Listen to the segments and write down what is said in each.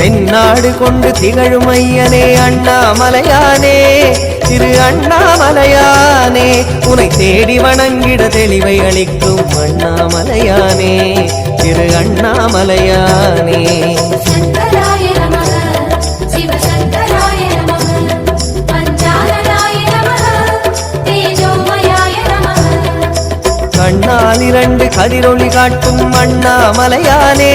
தென்னாடு கொண்டு திகழும் ஐயனே அண்ணாமலையானே. திரு அண்ணாமலையானே உனை தேடி வணங்கிட தெளிவை அளிக்கும் அண்ணாமலையானே. திரு அண்ணாமலையானே. கண்ணால் இரண்டு கதிரொளி காட்டும் அண்ணாமலையானே.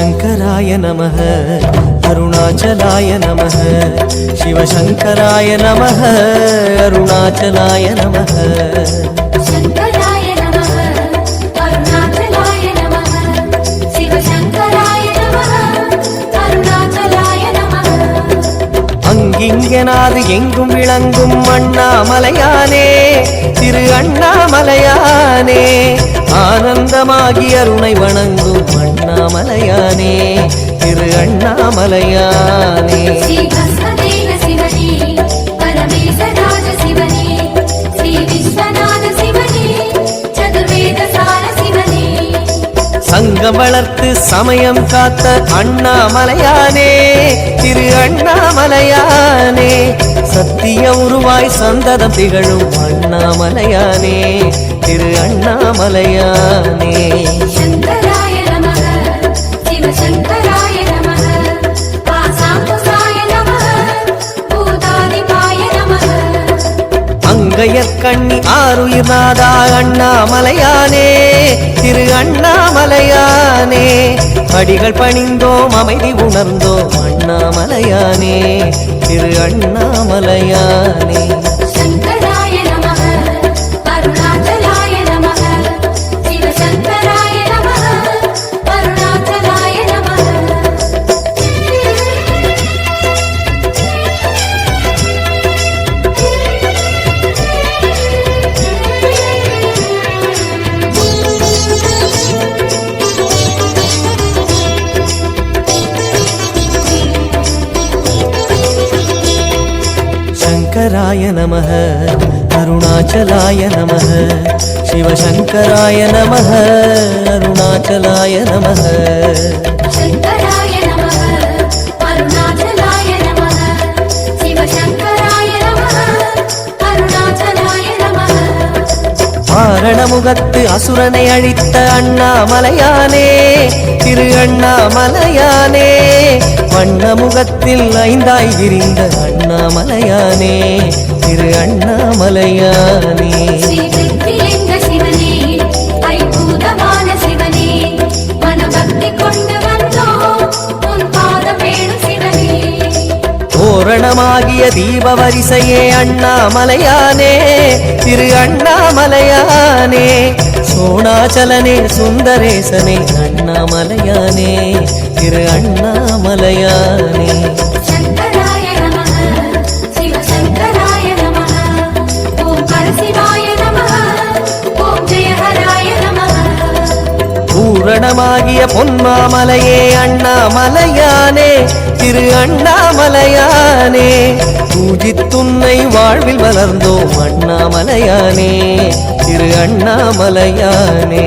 शङ्कराय नमः अरुणाचलाय नमः शिवशङ्कराय नमः अरुणाचलाय नमः ஏனாது எங்கும் விளங்கும் அண்ணாமலையானே திரு அண்ணாமலையானே. ஆனந்தமாகி அருணை வணங்கும் அண்ணாமலையானே திரு அண்ணாமலையானே. வளர்த்து சமயம் காத்த அண்ணாமலையானே திரு அண்ணாமலையானே. சத்திய உருவாய் சந்ததம் திகழும் அண்ணாமலையானே திரு அண்ணாமலையானே. கண்ணி ஆறுயிர் நாதா அண்ணாமலையானே திரு அண்ணாமலையானே. அடிகள் பணிந்தோம் அமைதி உணர்ந்தோம் அண்ணாமலையானே திரு அண்ணாமலையானே. சங்கராய நமः அருணாச்சலாய நமः சிவசங்கராய நமः அருணாச்சலாய நமः ஆரணமுகத்து அசுரனை அழித்த அண்ணாமலையானே திரு அண்ணாமலையானே வண்ணமுகத்தில் ஐந்தாய் விரிந்த அண்ணாமலையானே திரு அண்ணாமலையானே. பூரணமாகிய தீப வரிசையே அண்ணாமலையானே திரு அண்ணாமலையானே. சோணாச்சலனே சுந்தரேசனே அண்ணாமலையானே திரு அண்ணாமலையானே. பூரணமாகிய பொன்மாமலையே அண்ணாமலையானே திரு அண்ணாமலையானே. பூஜித்துன்னை வாழ்வில் வளர்ந்தோம் அண்ணாமலையானே திரு அண்ணாமலையானே.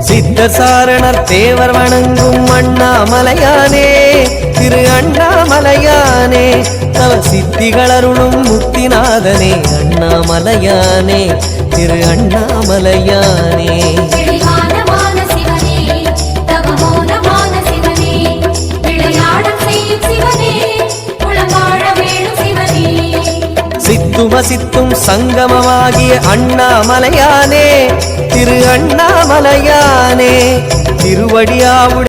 சித்த சாரணர் தேவர் வணங்கும் அண்ணாமலையானே. திரு அண்ணாமலையானே தவ சித்திகளருளும் முக்திநாதனே அண்ணாமலையானே திரு அண்ணாமலையானே. விழிவானமான சிவனே தவமோனமான சிவனே விளையாடச் செய்யும் சிவனே உளவாழ வேணும் சிவனே. சித்தும சித்தும் சங்கமமாகிய அண்ணாமலையானே திரு அண்ணாமலையானே திருவடியாவுடைய